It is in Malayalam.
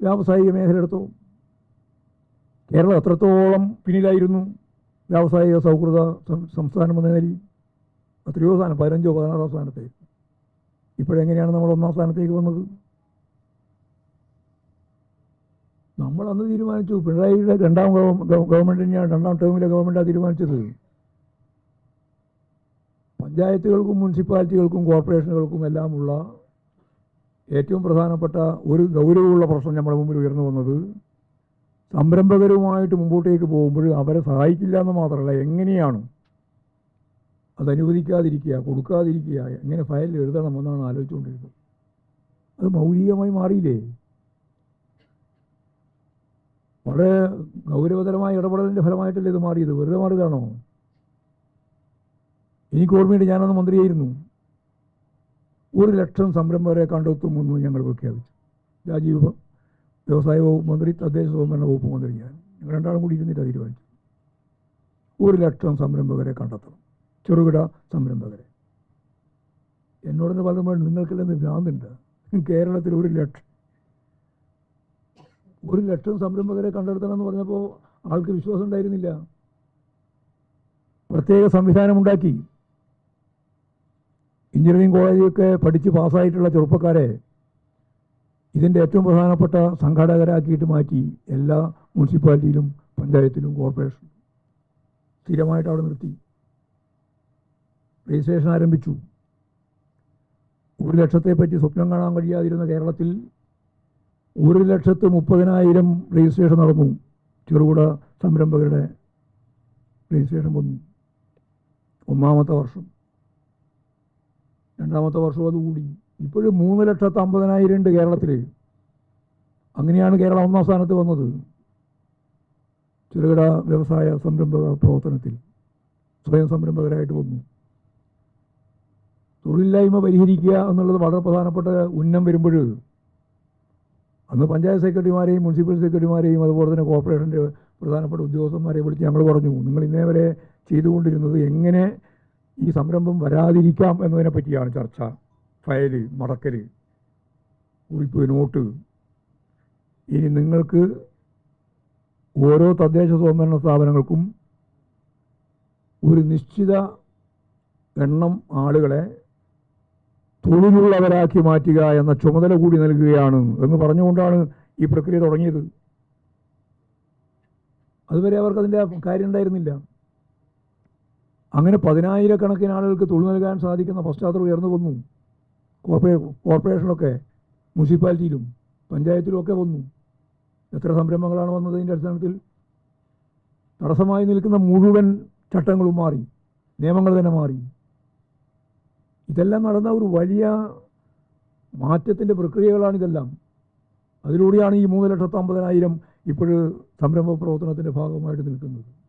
വ്യാവസായിക മേഖല എടുത്തോ കേരളം എത്രത്തോളം പിന്നിലായിരുന്നു? വ്യാവസായിക സൗഹൃദ സംസ്ഥാനമെന്ന നിലയിൽ എത്രയോ സ്ഥാനം പതിനഞ്ചോ പതിനാറോ സ്ഥാനത്തേക്ക് ഇപ്പോഴെങ്ങനെയാണ് നമ്മൾ ഒന്നാം സ്ഥാനത്തേക്ക് വന്നത്? നമ്മൾ അന്ന് തീരുമാനിച്ചു പിണറായിയുടെ രണ്ടാം ഗവ- ഗവ- ഗവൺമെന്റ് തന്നെയാണ് രണ്ടാം ടേമിലെ ഗവൺമെന്റാണ് തീരുമാനിച്ചത്. പഞ്ചായത്തുകൾക്കും മുനിസിപ്പാലിറ്റികൾക്കും കോർപ്പറേഷനുകൾക്കും എല്ലാമുള്ള ഏറ്റവും പ്രധാനപ്പെട്ട ഒരു ഗൗരവമുള്ള പ്രശ്നം നമ്മുടെ മുമ്പിൽ ഉയർന്നു വന്നത് സംരംഭകരുമായിട്ട് മുമ്പോട്ടേക്ക് പോകുമ്പോൾ അവരെ സഹായിക്കില്ല എന്ന് മാത്രമല്ല എങ്ങനെയാണ് അത് കൊടുക്കാതിരിക്കുക എങ്ങനെ ഫയലിൽ എഴുതണമെന്നാണ് ആലോചിച്ചുകൊണ്ടിരുന്നത്. അത് മൗലികമായി മാറിയില്ലേ? വളരെ ഗൗരവതരമായ ഇടപെടലിന്റെ ഫലമായിട്ടല്ലേ ഇത് മാറിയത്? വെറുതെ മാറിയതാണോ? എനിക്ക് ഓർമ്മയുണ്ട് ഞാനന്ന് മന്ത്രിയായിരുന്നു. ഒരു ലക്ഷം സംരംഭകരെ കണ്ടെത്തുമെന്ന് ഞങ്ങൾ പ്രഖ്യാപിച്ചു. രാജീവ് വ്യവസായ വകുപ്പ് മന്ത്രി തദ്ദേശ സ്വയംഭരണ വകുപ്പ് മന്ത്രി ഞാൻ. ഞങ്ങൾ രണ്ടാളും കൂടി ഇരുന്നിട്ട് തീരുമാനിച്ചു. ഒരു ലക്ഷം സംരംഭകരെ കണ്ടെത്തണം. ചെറുകിട സംരംഭകരെ. എന്നോടൊന്ന് പറയുമ്പോൾ നിങ്ങൾക്കെല്ലാം ഇത് ഭ്രാന്തുണ്ട്. കേരളത്തിൽ ഒരു ലക്ഷം ഒരു ലക്ഷം സംരംഭകരെ കണ്ടെടുത്തണം എന്ന് പറഞ്ഞപ്പോൾ ആൾക്ക് വിശ്വാസം ഉണ്ടായിരുന്നില്ല. പ്രത്യേക സംവിധാനം ഉണ്ടാക്കി. എഞ്ചിനീയറിംഗ് കോളേജൊക്കെ പഠിച്ച് പാസ്സായിട്ടുള്ള ചെറുപ്പക്കാരെ ഇതിന്റെ ഏറ്റവും പ്രധാനപ്പെട്ട സംഘാടകരാക്കിയിട്ട് മാറ്റി എല്ലാ മുനിസിപ്പാലിറ്റിയിലും പഞ്ചായത്തിലും കോർപ്പറേഷനും സ്ഥിരമായിട്ട് അവിടെ നിർത്തി. രജിസ്ട്രേഷൻ ആരംഭിച്ചു. ഒരു ലക്ഷത്തെ പറ്റി സ്വപ്നം കാണാൻ കഴിയാതിരുന്ന കേരളത്തിൽ ഒരു ലക്ഷത്ത് മുപ്പതിനായിരം രജിസ്ട്രേഷൻ നടന്നു. ചെറുകിട സംരംഭകരുടെ രജിസ്ട്രേഷൻ വന്നു. ഒന്നാമത്തെ വർഷം. രണ്ടാമത്തെ വർഷവും അത് കൂടി. ഇപ്പോഴും മൂന്ന് ലക്ഷത്തി അമ്പതിനായിരം ഉണ്ട് കേരളത്തിൽ അങ്ങനെയാണ് കേരളം ഒന്നാം സ്ഥാനത്ത് വന്നത്. ചെറുകിട വ്യവസായ സംരംഭക പ്രവർത്തനത്തിൽ സ്വയം സംരംഭകരായിട്ട് വന്നു. തൊഴിലില്ലായ്മ പരിഹരിക്കുക എന്നുള്ളത് വളരെ പ്രധാനപ്പെട്ട ഉന്നം വരുമ്പോൾ അന്ന് പഞ്ചായത്ത് സെക്രട്ടറിമാരെയും മുനിസിപ്പൽ സെക്രട്ടറിമാരെയും അതുപോലെ തന്നെ കോർപ്പറേഷന്റെ പ്രധാനപ്പെട്ട ഉദ്യോഗസ്ഥന്മാരെ വിളിച്ച് ഞങ്ങൾ പറഞ്ഞു നിങ്ങൾ ഇന്നേ വരെ ചെയ്തുകൊണ്ടിരുന്നത് എങ്ങനെ ഈ സംരംഭം വരാതിരിക്കാം എന്നതിനെ പറ്റിയാണ് ചർച്ച. ഫയൽ മടക്കൽ കുറിപ്പ് നോട്ട്. ഇനി നിങ്ങൾക്ക് ഓരോ തദ്ദേശ സ്വയംഭരണ സ്ഥാപനങ്ങൾക്കും ഒരു നിശ്ചിത എണ്ണം ആളുകളെ തൊഴിലുള്ളവരാക്കി മാറ്റുക എന്ന ചുമതല കൂടി നൽകുകയാണ് എന്ന് പറഞ്ഞുകൊണ്ടാണ് ഈ പ്രക്രിയ തുടങ്ങിയത്. അതുവരെ അവർക്ക് അതിന്റെ കാര്യം ഉണ്ടായിരുന്നില്ല. അങ്ങനെ പതിനായിരക്കണക്കിന് ആളുകൾക്ക് തൊഴിൽ നൽകാൻ സാധിക്കുന്ന പശ്ചാത്തലം ഉയർന്നു വന്നു. കോർപ്പറേ കോർപ്പറേഷനിലൊക്കെ മുനിസിപ്പാലിറ്റിയിലും പഞ്ചായത്തിലും ഒക്കെ വന്നു. എത്ര സംരംഭങ്ങളാണ് വന്നതിന്റെ അടിസ്ഥാനത്തിൽ? തടസ്സമായി നിൽക്കുന്ന മുഴുവൻ ചട്ടങ്ങളും മാറി. നിയമങ്ങൾ തന്നെ മാറി. ഇതെല്ലാം നടന്ന ഒരു വലിയ മാറ്റത്തിന്റെ പ്രക്രിയകളാണ് ഇതെല്ലാം. അതിലൂടെയാണ് ഈ മൂന്ന് ലക്ഷത്തി അമ്പതിനായിരം ഇപ്പോഴ് സംരംഭ പ്രവർത്തനത്തിന്റെ ഭാഗമായിട്ട് നിൽക്കുന്നത്.